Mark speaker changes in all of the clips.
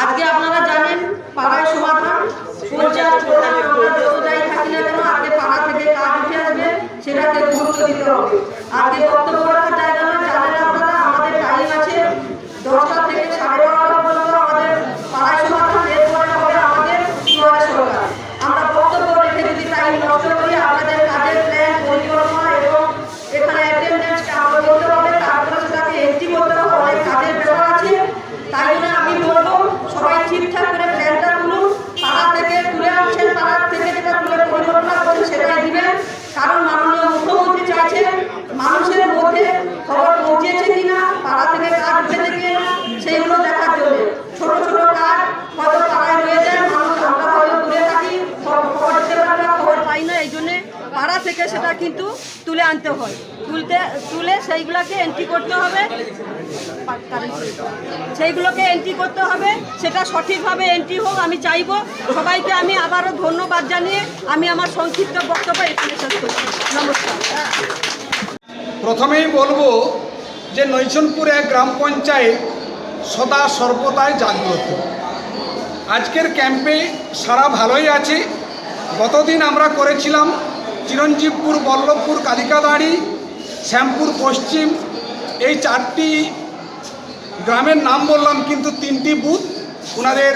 Speaker 1: আজকে আপনারা জানেন, পাড়ায় সমাধান পঞ্চায়েত প্রধান আমরা যত যাই থাকি না কেন আজকে পাড়া থেকে কাজ উঠে আসবে, সেটাকে গুরুত্ব দিতে হবে। আজকে বক্তব্য রাখার জায়গা নয় জানেন আপনারা আমাদের টাইম আছে দশটা থেকে সাড়ে বারোটা পর্যন্ত আমাদের পাড়ায় সমাধান এরপরে হবে আমাদের সমাজ সরকার আমরা বক্তব্য রেখে যদি টাইম নষ্ট করি আপনাদের কাজের প্ল্যান পরিকল্পনা এবং এখানে অ্যাটেন্ডেন্সকে আমরা বলতে হবে তারপরে সেটাকে এন্ট্রি করতে হবে অনেক কাজের ব্যাপার আছে তাই জন্য আমি বলব সবাই ঠিকঠাক করে প্ল্যানটা তুলুন পাড়া থেকে তুলে আনছেন পাড়া থেকে যেটা তুলে পরিকল্পনা করছেন সেটাই দিবেন কারণ মাননীয় মুখ্যমন্ত্রী চাইছেন মানুষের মধ্যে খবর পৌঁছেছে কিনা পাড়া থেকে কাজ উঠেছে কিনা সেইগুলো দেখার জন্য ছোট ছোট কাজ হয়তো পাড়ায় রয়ে যায় মানুষ আমরা হয়তো দূরে থাকি খবর খবর দিতে পারি না খবর পাই না এই জন্যে পাড়া থেকে সেটা কিন্তু তুলে আনতে হয়। তুলতে, তুলে সেইগুলোকে এন্ট্রি করতে হবে। সেইগুলোকে এন্ট্রি করতে হবে। সেটা সঠিকভাবে এন্ট্রি হোক, আমি চাইব। সবাইকে আমি আবারও ধন্যবাদ জানিয়ে আমি আমার সংক্ষিপ্ত বক্তব্য এখানে শেষ করছি। নমস্কার।
Speaker 2: প্রথমেই বলব যে নৈচনপুর এক গ্রাম পঞ্চায়েত সদা সর্বদাই জাগ্রত। আজকের ক্যাম্পে সারা ভালোই আছে। গতদিন আমরা করেছিলাম চিরঞ্জীবপুর বল্লভপুর কালিকাদাড়ি শ্যামপুর পশ্চিম এই চারটি গ্রামের নাম বললাম কিন্তু তিনটি বুথ ওনাদের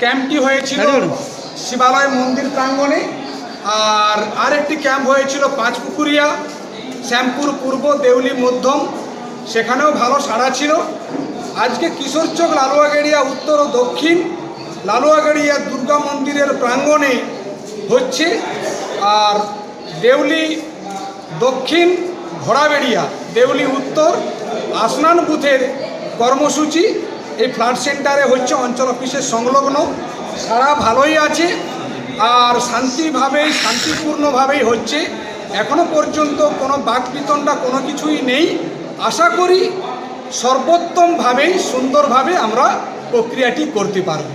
Speaker 2: ক্যাম্পটি হয়েছিল শিবালয় মন্দির প্রাঙ্গণে আর আরেকটি ক্যাম্প হয়েছিল পাঁচপুকুরিয়া শ্যামপুর পূর্ব দেউলি মধ্যম সেখানেও ভালো সাড়া ছিল। আজকে কিশোরচক লালুয়াগেড়িয়া উত্তর ও দক্ষিণ লালুয়াগেড়িয়া দুর্গা মন্দিরের প্রাঙ্গণে হচ্ছে আর দেউলি দক্ষিণ ঘোড়াবেড়িয়া দেউলি উত্তর আসনান বুথের কর্মসূচি। এই ফ্লাড সেন্টারে হচ্ছে অঞ্চল অফিসের সংলগ্ন। সারা ভালোই আছে আর শান্তিভাবেই শান্তিপূর্ণভাবেই হচ্ছে। এখনও পর্যন্ত কোনো বাকবিতণ্ডা কোনো কিছুই নেই। আশা করি সর্বোত্তমভাবেই সুন্দরভাবে আমরা প্রক্রিয়াটি করতে পারব।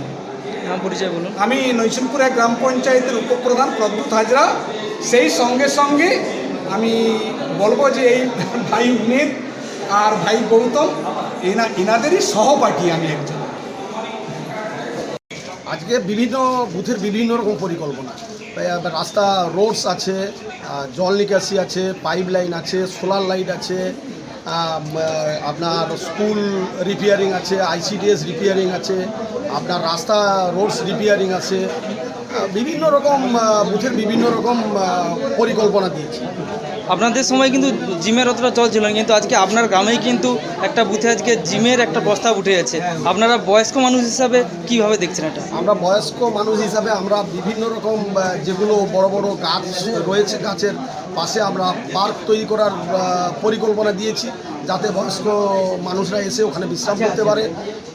Speaker 3: নাম পরিচয় বলুন।
Speaker 2: আমি নৈশনপুর এক গ্রাম পঞ্চায়েতের উপপ্রধান প্রদ্যুৎ হাজরা। সেই সঙ্গে সঙ্গে আমি বলব যে এই ভাই উমেদ আর ভাই গৌতম, এনা, এনাদেরই সহপাঠী আমি একজন।
Speaker 4: আজকে বিভিন্ন বুথের বিভিন্ন রকম পরিকল্পনা। রাস্তা রোডস আছে জল নিকাশি আছে, পাইপ লাইন আছে, সোলার লাইট আছে আপনার স্কুল রিপেয়ারিং আছে, আইসিডিএস রিপেয়ারিং আছে, আপনার রাস্তা রোডস রিপেয়ারিং আছে বিভিন্ন রকম বুথের বিভিন্ন রকম পরিকল্পনা দিয়েছি।
Speaker 3: আপনাদের সময় কিন্তু জিমের অতটা চল ছিল না কিন্তু আজকে আপনার গ্রামেই কিন্তু একটা বুথে আজকে জিমের একটা প্রস্তাব উঠে যাচ্ছে আপনারা বয়স্ক মানুষ হিসাবে কীভাবে দেখছেন এটা?
Speaker 4: আমরা বয়স্ক মানুষ হিসাবে আমরা বিভিন্ন রকম যেগুলো বড় বড় গাছ রয়েছে গাছের পাশে আমরা পার্ক তৈরি করার পরিকল্পনা দিয়েছি যাতে বয়স্ক মানুষরা এসে ওখানে বিশ্রাম করতে পারে।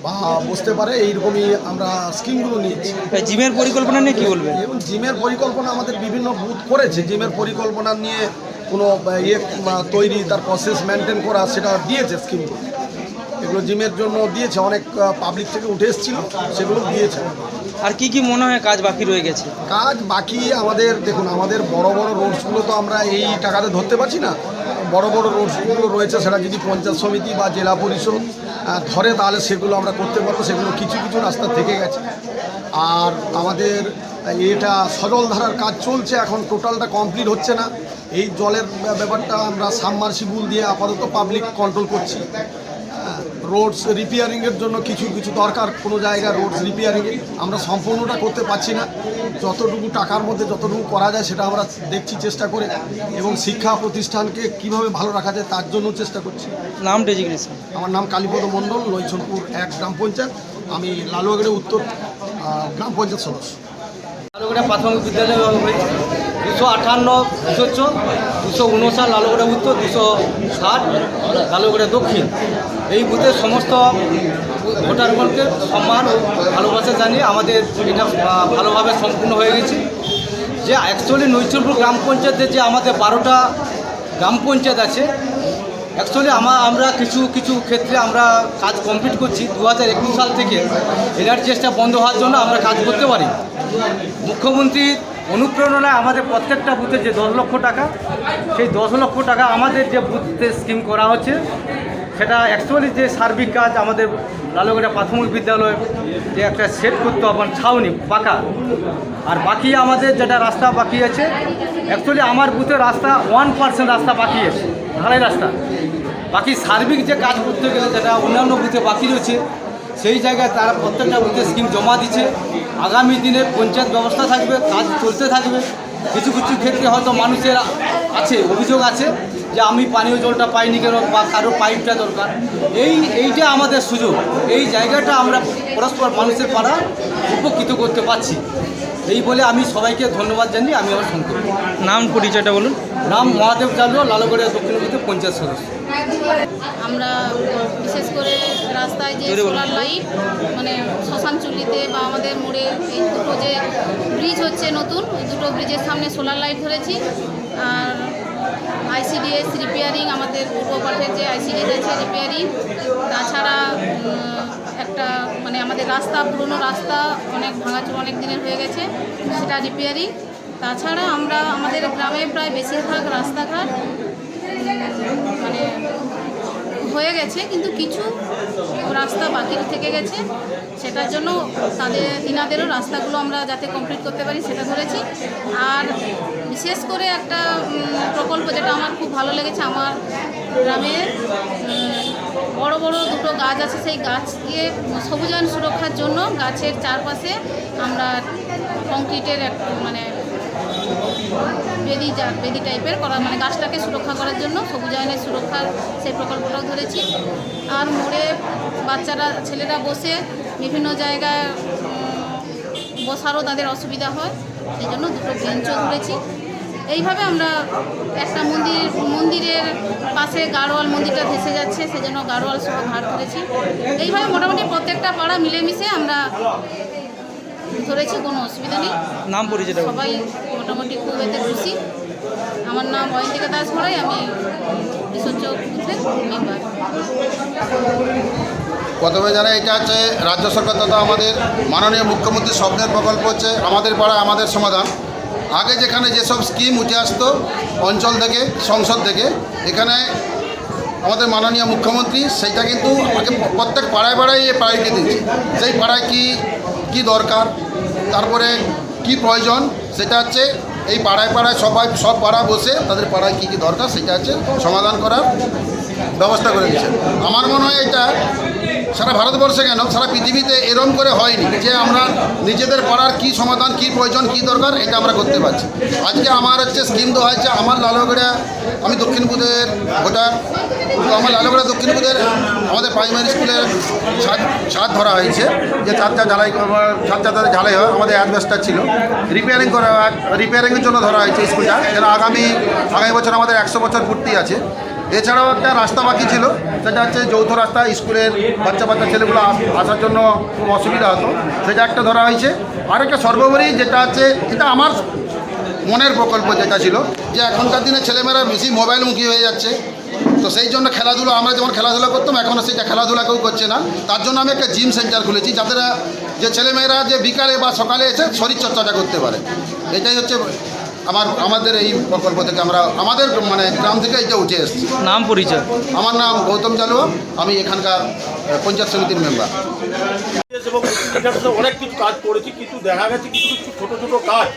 Speaker 4: বা বসতে পারে এইরকমই আমরা স্কিমগুলো নিয়েছি।
Speaker 3: জিমের পরিকল্পনা নিয়ে কি বলবেন?
Speaker 4: এবং জিমের পরিকল্পনা আমাদের বিভিন্ন বুথ করেছে। জিমের পরিকল্পনা নিয়ে কোনো ইয়ে তৈরি তার প্রসেস মেনটেন করা সেটা দিয়েছে স্কিমগুলো এগুলো জিমের জন্য দিয়েছে অনেক পাবলিক থেকে উঠে এসেছিল সেগুলো দিয়েছে।
Speaker 3: আর কি কি মনে হয় কাজ বাকি রয়ে গেছে?
Speaker 4: কাজ বাকি আমাদের দেখুন আমাদের বড় বড় রোডসগুলো তো আমরা এই টাকাতে ধরতে পারছি না। বড় বড় রোডসগুলো রয়েছে সেটা যদি পঞ্চায়েত সমিতি বা জেলা পরিষদ ধরে তাহলে সেগুলো আমরা করতে পারব, সেগুলো কিছু কিছু রাস্তা থেকে গেছে। আর আমাদের এটা সজল ধারার কাজ চলছে, এখন টোটালটা কমপ্লিট হচ্ছে না। এই জলের ব্যাপারটা আমরা সাবমার্সিবল দিয়ে আপাতত পাবলিক কন্ট্রোল করছি। রোডস রিপেয়ারিংয়ের জন্য কিছু কিছু দরকার কোনো জায়গায় রোডস রিপেয়ারিং আমরা সম্পূর্ণটা করতে পারছি না। যতটুকু টাকার মধ্যে যতটুকু করা যায় সেটা আমরা দেখছি চেষ্টা করে। এবং শিক্ষা প্রতিষ্ঠানকে কীভাবে ভালো রাখা যায় তার জন্য চেষ্টা করছি।
Speaker 3: নাম ডেজিগনেশন।
Speaker 4: আমার নাম কালীপদ মণ্ডল নৈছনপুর এক গ্রাম পঞ্চায়েত। আমি লালুয়াগড়ে উত্তর গ্রাম পঞ্চায়েত সদস্য।
Speaker 5: লালুগড়া প্রাথমিক বিদ্যালয় দুশো আটান্ন দুশো দুশো উনষাট লালুগড়া উত্তর, দুশো ষাট লালুগড়া দক্ষিণ। এই বুথের সমস্ত ভোটারগণকে সম্মান ও ভালোবাসা জানিয়ে আমাদের এটা ভালোভাবে সম্পূর্ণ হয়ে গেছে। যে অ্যাকচুয়ালি নৈচুরপুর গ্রাম পঞ্চায়েতের যে আমাদের বারোটা গ্রাম পঞ্চায়েত আছে অ্যাকচুয়ালি আমা, আমরা কিছু কিছু ক্ষেত্রে আমরা কাজ কমপ্লিট করছি। দু হাজার একুশ সাল থেকে এনার্জিসটা বন্ধ হওয়ার জন্য আমরা কাজ করতে পারি। মুখ্যমন্ত্রীর অনুপ্রেরণায় আমাদের প্রত্যেকটা বুথে যে দশ লক্ষ টাকা, সেই দশ লক্ষ টাকা আমাদের যে বুথে স্কিম করা হচ্ছে, সেটা অ্যাকচুয়ালি যে সার্বিক কাজ আমাদের লালগড়া প্রাথমিক বিদ্যালয় যে একটা সেট করতে হবে ছাউনি, পাকা। আর বাকি আমাদের যেটা রাস্তা বাকি আছে অ্যাকচুয়ালি আমার বুথে রাস্তা ওয়ান পার্সেন্ট রাস্তা বাকি আছে, ঢালাই রাস্তা। বাকি সার্বিক যে কাজ করতে গেলে যেটা অন্যান্য বুথে বাকি রয়েছে, সেই জায়গায় তারা প্রত্যেকটা বুথে স্কিম জমা দিচ্ছে। আগামী দিনে পঞ্চায়েত ব্যবস্থা থাকবে, কাজ চলতে থাকবে। কিছু কিছু ক্ষেত্রে হয়তো মানুষের আছে, অভিযোগ আছে যে আমি পানীয় জলটা পাইনি কেন বা কারও পাইপটা দরকার। এই, এইটা আমাদের সুযোগ। এই জায়গাটা আমরা পরস্পর মানুষের পাড়া উপকৃত করতে পারছি। এই বলে আমি সবাইকে ধন্যবাদ জানিয়ে আমি আমার সংক্ষেপ
Speaker 3: নাম পরিচয়টা বলুন।
Speaker 5: নাম মহাদেব চালুয়া লালগড়িয়া দক্ষিণ পঞ্চায়েত সদস্য।
Speaker 6: আমরা বিশেষ করে রাস্তায় যে সোলার লাইট মানে শ্মশান চুল্লিতে বা আমাদের মোড়ে এই দুটো যে ব্রিজ হচ্ছে নতুন ওই দুটো ব্রিজের সামনে সোলার লাইট ধরেছি। আর আইসিডিএস রিপেয়ারিং আমাদের পূর্ব পাঠের যে আইসিডিএস আছে রিপেয়ারিং তাছাড়া একটা মানে আমাদের রাস্তা, পুরনো রাস্তা অনেক ভাঙাচোর অনেক দিনের হয়ে গেছে, সেটা রিপেয়ারিং। তাছাড়া আমরা, আমাদের গ্রামে প্রায় বেশিরভাগ রাস্তাঘাট মানে হয়ে গেছে, কিন্তু কিছু রাস্তা বাকি থেকে গেছে, সেটার জন্য তাদের তিনাদেরও রাস্তাগুলো আমরা যাতে কমপ্লিট করতে পারি, সেটা করেছি। আর বিশেষ করে একটা প্রকল্প যেটা আমার খুব ভালো লেগেছে, আমার গ্রামের গাছ আছে, সেই গাছকে সবুজায়ন সুরক্ষার জন্য গাছের চারপাশে আমরা কংক্রিটের এক মানে বেদি যা, বেদি টাইপের করা মানে গাছটাকে সুরক্ষা করার জন্য সবুজায়নের সুরক্ষার সেই প্রকল্পটাও ধরেছি। আর মোড়ে বাচ্চারা, ছেলেরা বসে বিভিন্ন জায়গায় বসারও তাদের অসুবিধা হয়, সেই জন্য দুটো বেঞ্চও ধরেছি। এইভাবে আমরা একটা মন্দির মন্দিরের পাশে গাড়োয়াল মন্দিরটা ভেসে যাচ্ছে সেজন্য গাড়োয়াল সহ ঘাট ধরেছি। এইভাবে মোটামুটি প্রত্যেকটা পাড়া মিলেমিশে আমরা ধরেছি কোনো অসুবিধা নেই।
Speaker 3: নাম পরিচিত
Speaker 6: সবাই মোটামুটি খুব এতে খুশি। আমার নাম অয়ন্তিকা দাস ঘড়াই আমি বিশ্বচক বুথের মেম্বার।
Speaker 7: প্রথমে জানা এটা হচ্ছে রাজ্য সরকার তথা আমাদের মাননীয় মুখ্যমন্ত্রীর স্বপ্নের প্রকল্প হচ্ছে আমাদের পাড়া আমাদের সমাধান। আগে যেখানে যেসব স্কিম উঠে আসতো, অঞ্চল থেকে, সংসদ থেকে, এখানে আমাদের মাননীয় মুখ্যমন্ত্রী সেইটা কিন্তু প্রত্যেক পাড়ায় পাড়ায় এ প্রায়োরিটি দিচ্ছে সেই পাড়ায় কি কি দরকার, তারপরে কি প্রয়োজন, সেটা হচ্ছে এই পাড়ায় পাড়ায় সবাই, সব পাড়া বসে তাদের পাড়ায় কী কী দরকার, সেটা হচ্ছে সমাধান করার ব্যবস্থা করে দিচ্ছে আমার মনে হয় এটা সারা ভারতবর্ষে কেন? সারা পৃথিবীতে এরম করে হয়নি যে আমরা নিজেদের পাড়ার কি সমাধান, কি প্রয়োজন, কি দরকার, এটা আমরা করতে পারছি। আজকে আমার হচ্ছে স্কিম দেওয়া হয়েছে, আমার লালগড়া আমি দক্ষিণপুরের ভোটার। তো আমার লালগড়া দক্ষিণপুরের আমাদের প্রাইমারি স্কুলের ছাদ ছাদ ধরা হয়েছে। যে ছাদটা ঝালাই ছাদটা তাদের ঝালাই হয়, আমাদের অ্যাডভেস্টার ছিল। রিপেয়ারিং করা রিপেয়ারিংয়ের জন্য ধরা হয়েছে স্কুলটা যেন আগামী আগামী বছর আমাদের একশো বছর পূর্তি আছে। এছাড়াও একটা রাস্তা বাকি ছিল, সেটা হচ্ছে যৌথ রাস্তা, স্কুলের বাচ্চা বাচ্চা ছেলেগুলো আসার জন্য খুব অসুবিধা হতো। সেটা একটা ধরা হয়েছে। আর একটা সর্বোপরি যেটা হচ্ছে, এটা আমার মনের প্রকল্প যেটা ছিল, যে এখনকার দিনে ছেলেমেয়েরা বেশি মোবাইলমুখী হয়ে যাচ্ছে। তো সেই জন্য খেলাধুলো, আমরা যেমন খেলাধুলা করতাম, এখনও সেটা খেলাধুলা কেউ করছে না। তার জন্য আমি একটা জিম সেন্টার খুলেছি, যাতে যে ছেলেমেয়েরা যে বিকালে বা সকালে এসে শরীরচর্চাটা করতে পারে। এটাই হচ্ছে আমার আমাদের এই প্রকল্প থেকে আমরা আমাদের মানে গ্রাম থেকে এটা উঠে এসেছি।
Speaker 3: নাম পরিচয়।
Speaker 7: আমার নাম গৌতম চালুয়া আমি এখানকার পঞ্চায়েত সমিতির মেম্বার।
Speaker 8: এবং অনেক কিছু কাজ করেছি কিন্তু দেখা গেছে কিছু কিছু ছোটো ছোটো কাজ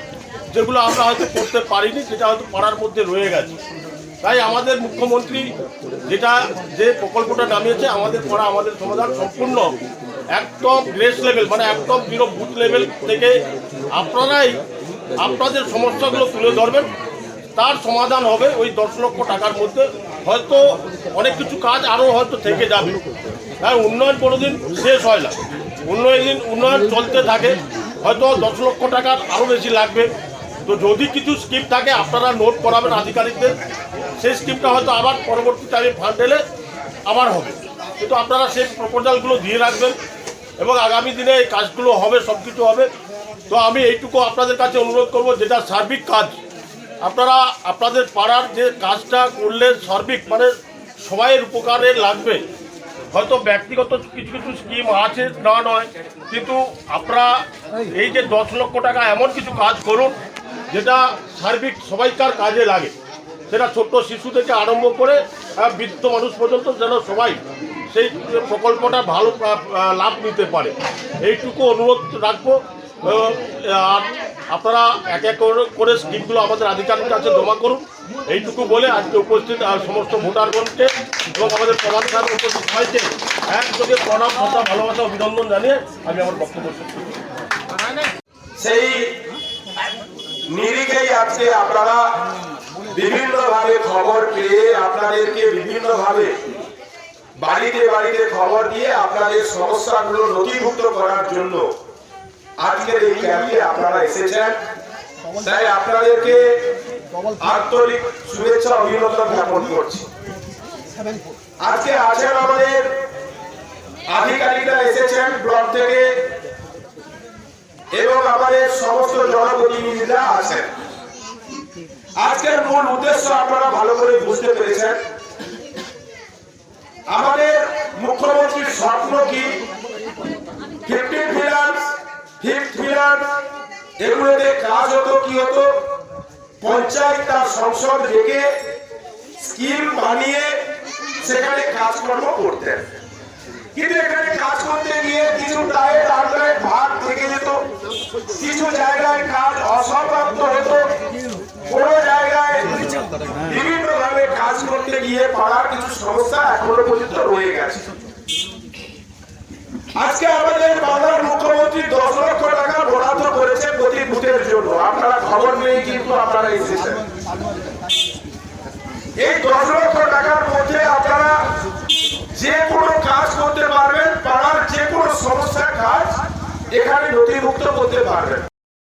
Speaker 8: যেগুলো আমরা হয়তো করতে পারিনি সেটা হয়তো পাড়ার মধ্যে রয়ে গেছে। তাই আমাদের মুখ্যমন্ত্রী যেটা যে প্রকল্পটা নামিয়েছে আমাদের পাড়া আমাদের সমাধান সম্পূর্ণ একদম গ্রেস লেভেল মানে একদম জিরো বুথ লেভেল থেকে আপনারাই আপনাদের সমস্যাগুলো তুলে ধরবেন। তার সমাধান হবে ওই দশ লক্ষ টাকার মধ্যে। হয়তো অনেক কিছু কাজ আরও হয়তো থেকে যাবে। হ্যাঁ উন্নয়ন কোনোদিন শেষ হয় না। উন্নয়ন উন্নয়ন চলতে থাকে। হয়তো দশ লক্ষ টাকার আরও বেশি লাগবে। তো যদি কিছু স্কিম থাকে, আপনারা নোট করাবেন আধিকারিকদের। সেই স্কিমটা হয়তো আবার পরবর্তী টাইমে ফান্ড এলে আবার হবে। কিন্তু আপনারা সেই প্রপোজালগুলো দিয়ে রাখবেন। এবং আগামী দিনে এই কাজগুলো হবে সব কিছু হবে। তো আমি এইটুকু আপনাদের কাছে অনুরোধ করব, যেটা সার্বিক কাজ। আপনারা, আপনাদের পাড়ার যে কাজটা করলে সার্বিক মানে সবাইয়ের উপকারে লাগবে। হয়তো ব্যক্তিগত কিছু কিছু স্কিম আছে, না নয়, কিন্তু আপনারা এই যে দশ লক্ষ টাকা এমন কিছু কাজ করুন, যেটা সার্বিক সবাইকার কাজে লাগে। সেটা ছোট্ট শিশু থেকে আরম্ভ করে বৃদ্ধ মানুষ পর্যন্ত যেন সবাই সেই প্রকল্পটা ভালো লাভ নিতে পারে। এইটুকু অনুরোধ রাখব। আর আপনারা এক এক করে- স্কিমগুলো আমাদের আধিকারিক কাছে জমা করুন এইটুকু বলে আজকে উপস্থিত আহ, সমস্ত ভোটারগণকে এবং আমাদের প্রধান সাহেব উপস্থিত সবাইকে একযোগে প্রণাম কথা ভালোবাসা অভিনন্দন জানিয়ে আমি আমার বক্তব্য।
Speaker 9: সেই নিরিখেই আজকে আপনারা বিভিন্নভাবে খবর পেয়ে আপনাদেরকে বিভিন্নভাবে বাড়িতে বাড়িতে খবর দিয়ে আপনাদের সমস্যাগুলো নথিভুক্ত করার জন্য আজকের এই ক্যাম্পে আপনারা এসেছেন। তাই আপনাদেরকে আন্তরিক শুভেচ্ছা অভিনন্দন জ্ঞাপন করছি। আজকে আছেন আমাদের আধিকারিকরা এসেছেন ব্লক থেকে এবং আমাদের সমস্ত জনপ্রতিনিধিরা আছেন। আজকের মূল উদ্দেশ্য আপনারা ভালো করে বুঝতে পেরেছেন। আমাদের মুখ্যমন্ত্রীর স্বপ্ন কি? ফিফটিন ফিনান্স ফিনান্স এগুলোতে কাজ হতো, কি হতো? পঞ্চায়েত তার সংসদ রেখে স্কিম বানিয়ে সেখানে কাজকর্ম করতেন। কিন্তু এখানে কাজ করতে গিয়ে কিছু ডায়েট আন্ডারেট ভাগ থেকে যেত, কিছু জায়গায় কাজ অসমাপ্ত হতো, কোনো জায়গায় বিভিন্ন ভাবে কাজ করতে গিয়ে পাড়ার কিছু সমস্যা এখনও পর্যন্ত রয়ে গেছে। আজকে আমাদের বাংলার মুখ্যমন্ত্রী দশ লক্ষ টাকা বরাদ্দ করেছে প্রতি বুথের জন্য। আপনারা খবর নিয়ে কিন্তু আপনারা এসেছেন। এই দশ লক্ষ টাকার মধ্যে আপনারা যে কোনো কাজ করতে পারবেন, পাড়ার যে কোনো সমস্যার কাজ এখানে নথিভুক্ত করতে পারবেন।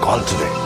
Speaker 10: Call today.